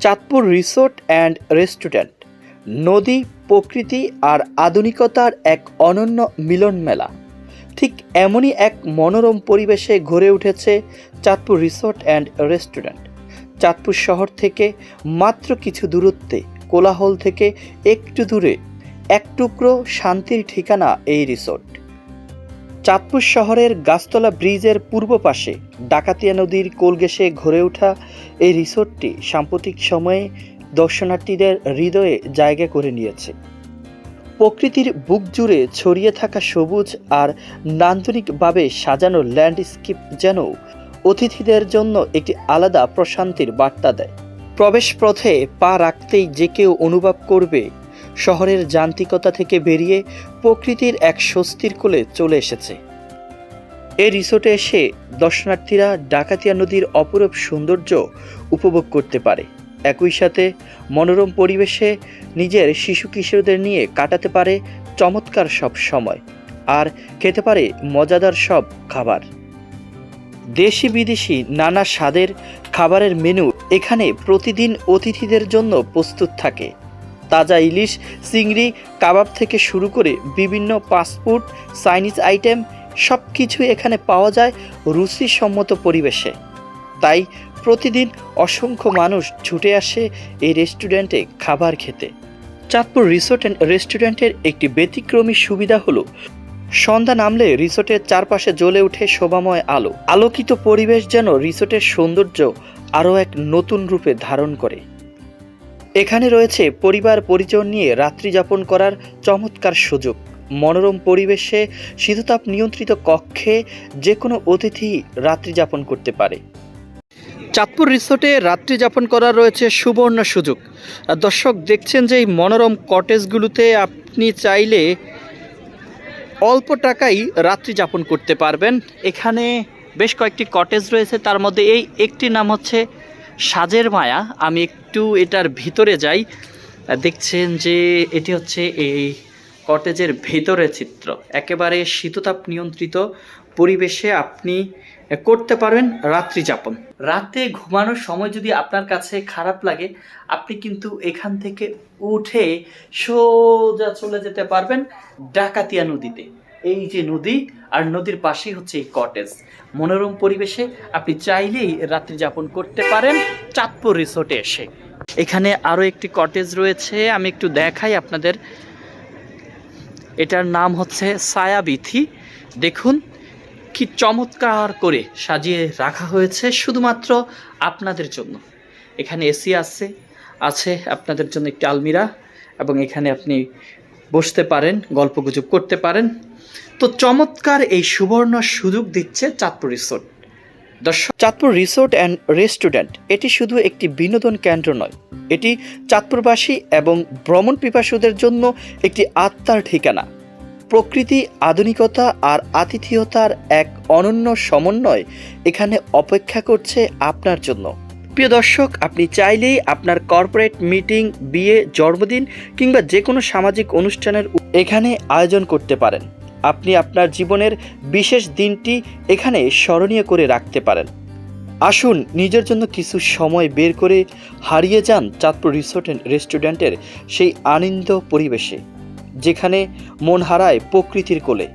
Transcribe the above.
Chandpur resort and restaurant, নদী, প্রকৃতি আর আধুনিকতার এক অনন্য মিলন মেলা। ঠিক এমনই এক মনোরম পরিবেশে গড়ে উঠেছে Chandpur resort and restaurant. Chandpur শহর থেকে মাত্র কিছু দূরত্বে, কোলাহল থেকে একটু দূরে, এক টুকরো শান্তির ঠিকানা এই রিসোর্ট। চাঁদপুর শহরের গাছতলা ব্রিজের পূর্ব পাশে ডাকাতিয়া নদীর কোলগেসে ঘরে ওঠা এই রিসোর্টটি সাম্প্রতিক সময়ে দর্শনার্থীদের হৃদয়ে জায়গা করে নিয়েছে। প্রকৃতির বুক জুড়ে ছড়িয়ে থাকা সবুজ আর নান্দনিকভাবে সাজানো ল্যান্ডস্কেপ যেন অতিথিদের জন্য একটি আলাদা প্রশান্তির বার্তা দেয়। প্রবেশ পথে পা রাখতেই যে কেউ অনুভব করবে শহরের যান্ত্রিকতা থেকে বেরিয়ে প্রকৃতির এক স্বস্তির কোলে চলে এসেছে। এই রিসোর্টে এসে দর্শনার্থীরা ডাকাতিয়া নদীর অপরূপ সৌন্দর্য উপভোগ করতে পারে। একই সাথে মনোরম পরিবেশে নিজের শিশু কিশোরদের নিয়ে কাটাতে পারে চমৎকার সব সময় আর খেতে পারে মজাদার সব খাবার। দেশি বিদেশি নানা স্বাদের খাবারের মেনু এখানে প্রতিদিন অতিথিদের জন্য প্রস্তুত থাকে। তাজা ইলিশ, চিংড়ি, কাবাব থেকে শুরু করে বিভিন্ন ফাস্টফুড চাইনিজ আইটেম সব কিছুই এখানে পাওয়া যায় রুচিসম্মত পরিবেশে। তাই প্রতিদিন অসংখ্য মানুষ ছুটে আসে এই রেস্টুরেন্টে খাবার খেতে। চাঁদপুর রিসোর্ট অ্যান্ড রেস্টুরেন্টের একটি ব্যতিক্রমী সুবিধা হলো, সন্ধ্যা নামলে রিসোর্টের চারপাশে জ্বলে ওঠে শোভাময় আলো। আলোকিত পরিবেশ যেন রিসোর্টের সৌন্দর্য আরও এক নতুন রূপে ধারণ করে। এখানে রয়েছে পরিবার পরিজন নিয়ে রাত্রি যাপন করার চমৎকার সুযোগ। মনোরম পরিবেশে শীততাপ নিয়ন্ত্রিত কক্ষে যে কোনো অতিথি রাত্রি যাপন করতে পারে। চাঁদপুর রিসোর্টে রাত্রি যাপন করার রয়েছে সুবর্ণ সুযোগ। দর্শক, দেখছেন যে এই মনোরম কটেজগুলোতে আপনি চাইলে অল্প টাকাই রাত্রি যাপন করতে পারবেন। এখানে বেশ কয়েকটি কটেজ রয়েছে, তার মধ্যে এই একটি নাম হচ্ছে সাজের মায়া, আমি একটু এটার ভিতরে যাই। দেখছেন যে এটি হচ্ছে এই কটেজের ভেতরে চিত্র। একেবারে শীততাপ নিয়ন্ত্রিত পরিবেশে আপনি করতে পারবেন রাত্রি যাপন। রাতে ঘুমানোর সময় যদি আপনার কাছে খারাপ লাগে, আপনি কিন্তু এখান থেকে উঠে সোজা চলে যেতে পারবেন ডাকাতিয়া নদীতে। এই যে নদী, আর নদীর পাশেই হচ্ছে এই কটেজ মনোরম পরিবেশে আপনি চাইলেই রাত্রি যাপন করতে পারেন চাঁদপুর রিসোর্টে এসে। এখানে আরও একটি কটেজ রয়েছে, আমি একটু দেখাই আপনাদের। এটার নাম হচ্ছে সায়াবিথি দেখুন, কি চমৎকার করে সাজিয়ে রাখা হয়েছে শুধুমাত্র আপনাদের জন্য। এখানে এসি আছে আছে আপনাদের জন্য একটি আলমিরা, এবং এখানে আপনি বসতে পারেন, গল্পগুজব করতে পারেন। তো চমৎকার এই সুবর্ণ সুযোগ দিচ্ছে চাঁদপুর রিসোর্ট। দর্শক, চাঁদপুর রিসোর্ট অ্যান্ড রেস্টুরেন্ট, এটি শুধু একটি বিনোদন কেন্দ্র নয়, এটি চাঁদপুরবাসী এবং ভ্রমণ পিপাসুদের জন্য একটি আত্মার ঠিকানা। প্রকৃতি, আধুনিকতা আর আতিথেয়তার এক অনন্য সমন্বয় এখানে অপেক্ষা করছে আপনার জন্য। প্রিয় দর্শক, আপনি চাইলেই আপনার কর্পোরেট মিটিং, বিয়ে, জন্মদিন কিংবা যে কোনো সামাজিক অনুষ্ঠানের এখানে আয়োজন করতে পারেন। আপনি আপনার জীবনের বিশেষ দিনটি এখানে স্মরণীয় করে রাখতে পারেন। আসুন, নিজের জন্য কিছু সময় বের করে হারিয়ে যান চাঁদপুর রিসোর্ট রেস্টুরেন্টের সেই আনন্দ পরিবেশে, যেখানে মন হারায় প্রকৃতির কোলে।